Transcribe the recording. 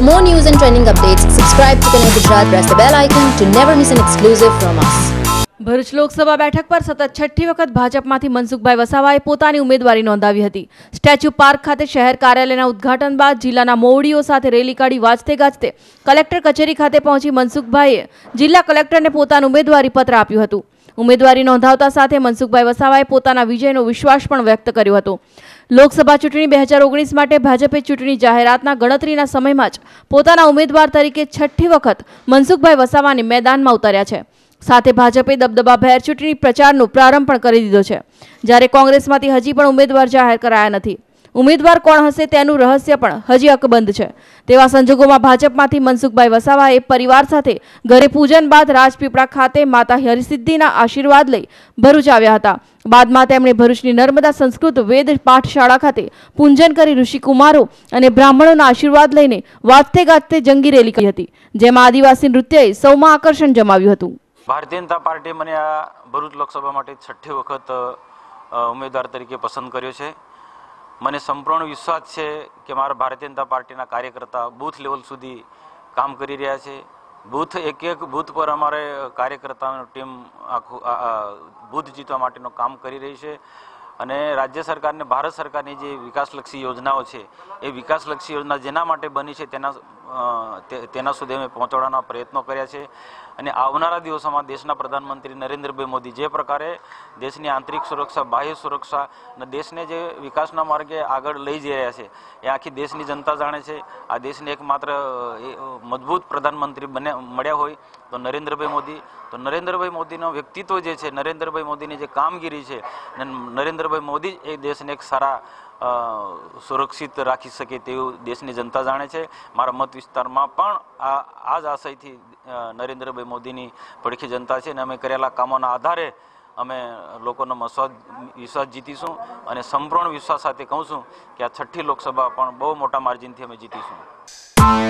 For more news and trending updates, subscribe to Connect Gujarat, press the bell icon to never miss an exclusive from us. Bharuch Lok Sabha બેઠક પર સતત છઠ્ઠી વખત ભાજપમાંથી મનસુખભાઈ વસાવાએ પોતાની ઉમેદવારી નોંધાવી હતી સ્ટેચ્યુ પાર્ક ખાતે શહેર કાર્યાલયના ઉદઘાટન બાદ જિલ્લાના મોવડીઓ સાથે રેલી કાઢી વાજતે ગાજતે કલેક્ટર કચેરી ખાતે પહોંચી મનસુખભાઈએ જિલ્લા કલેક્ટરને પોતાનું ઉમેદવારી પત્ર આપ્યું હતું ઉમેદવારી નોંધાવતા સાથે મનસુખભાઈ વસાવાએ પોતાના વિજયનો વિશ્વાસ પણ વ્યક્ત કર્યો હતો. લોકસભા ચૂંટણી બે હજાર ઓગણીસ માટે ભાજપે ચૂંટણી જાહેરાતના ગણતરીના સમયમાં જ પોતાના ઉમેદવાર તરીકે છઠ્ઠી વખત મનસુખભાઈ વસાવાને મેદાનમાં ઉતાર્યા છે. સાથે ભાજપે દબદબાભેર ચૂંટણી પ્રચારનો પ્રારંભ પણ કરી દીધો છે. જ્યારે કોંગ્રેસમાંથી હજી પણ ઉમેદવાર જાહેર કરાયા નથી. ઉમેદવાર કોણ હશે તેનું રહસ્ય પણ હજી અકબંધ છે. તેવા સંજોગોમાં ભાજપમાંથી મનસુખભાઈ વસાવાએ પરિવાર સાથે ઘરે પૂજન બાદ રાજપીપળા ખાતે માતા હરિસિદ્ધિના આશીર્વાદ લઈ ભરૂચ આવ્યા હતા. બાદમાં તેમણે ભરૂચની નર્મદા સંસ્કૃત વેદ પાઠશાળા ખાતે પૂજન કરી ઋષિકુમારો અને બ્રાહ્મણોના આશીર્વાદ લઈને વાજતે ગાજતે જંગી રેલી કરી હતી, જેમાં આદિવાસી નૃત્યએ સૌમાં આકર્ષણ જમાવ્યું હતું. ભારતીય જનતા પાર્ટી મને આ ભરૂચ લોકસભા માટે છઠ્ઠી વખત ઉમેદવાર તરીકે પસંદ કર્યો છે. મને સંપૂર્ણ વિશ્વાસ છે કે મારા ભારતીય જનતા પાર્ટીના કાર્યકર્તા બૂથ લેવલ સુધી કામ કરી રહ્યા છે. બૂથ એક એક બૂથ પર અમારે કાર્યકર્તાની ટીમ આખું બૂથ જીતવા માટેનું કામ કરી રહી છે. અને રાજ્ય સરકારને, ભારત સરકારની જે વિકાસલક્ષી યોજનાઓ છે, એ વિકાસલક્ષી યોજના જેના માટે બની છે તેના તેના સુધી અમે પહોંચાડવાના પ્રયત્નો કર્યા છે. અને આવનારા દિવસોમાં દેશના પ્રધાનમંત્રી નરેન્દ્રભાઈ મોદી જે પ્રકારે દેશની આંતરિક સુરક્ષા, બાહ્ય સુરક્ષા અને દેશને જે વિકાસના માર્ગે આગળ લઈ જઈ રહ્યા છે, એ આખી દેશની જનતા જાણે છે. આ દેશને એકમાત્ર મજબૂત પ્રધાનમંત્રી બને, મળ્યા હોય તો નરેન્દ્રભાઈ મોદી. તો નરેન્દ્રભાઈ મોદીનો વ્યક્તિત્વ જે છે, નરેન્દ્રભાઈ મોદીની જે કામગીરી છે નરેન્દ્રભાઈ મોદી જ એ દેશને એક સારા સુરક્ષિત રાખી શકે તેવું દેશની જનતા જાણે છે. મારા મત વિસ્તારમાં પણ આ આ જ આશયથી નરેન્દ્રભાઈ મોદીની પડખી જનતા છે અને અમે કરેલા કામોના આધારે અમે લોકોનો વિશ્વાસ જીતીશું અને સંપૂર્ણ વિશ્વાસ સાથે કહું છું કે આ છઠ્ઠી લોકસભા પણ બહુ મોટા માર્જિનથી અમે જીતીશું.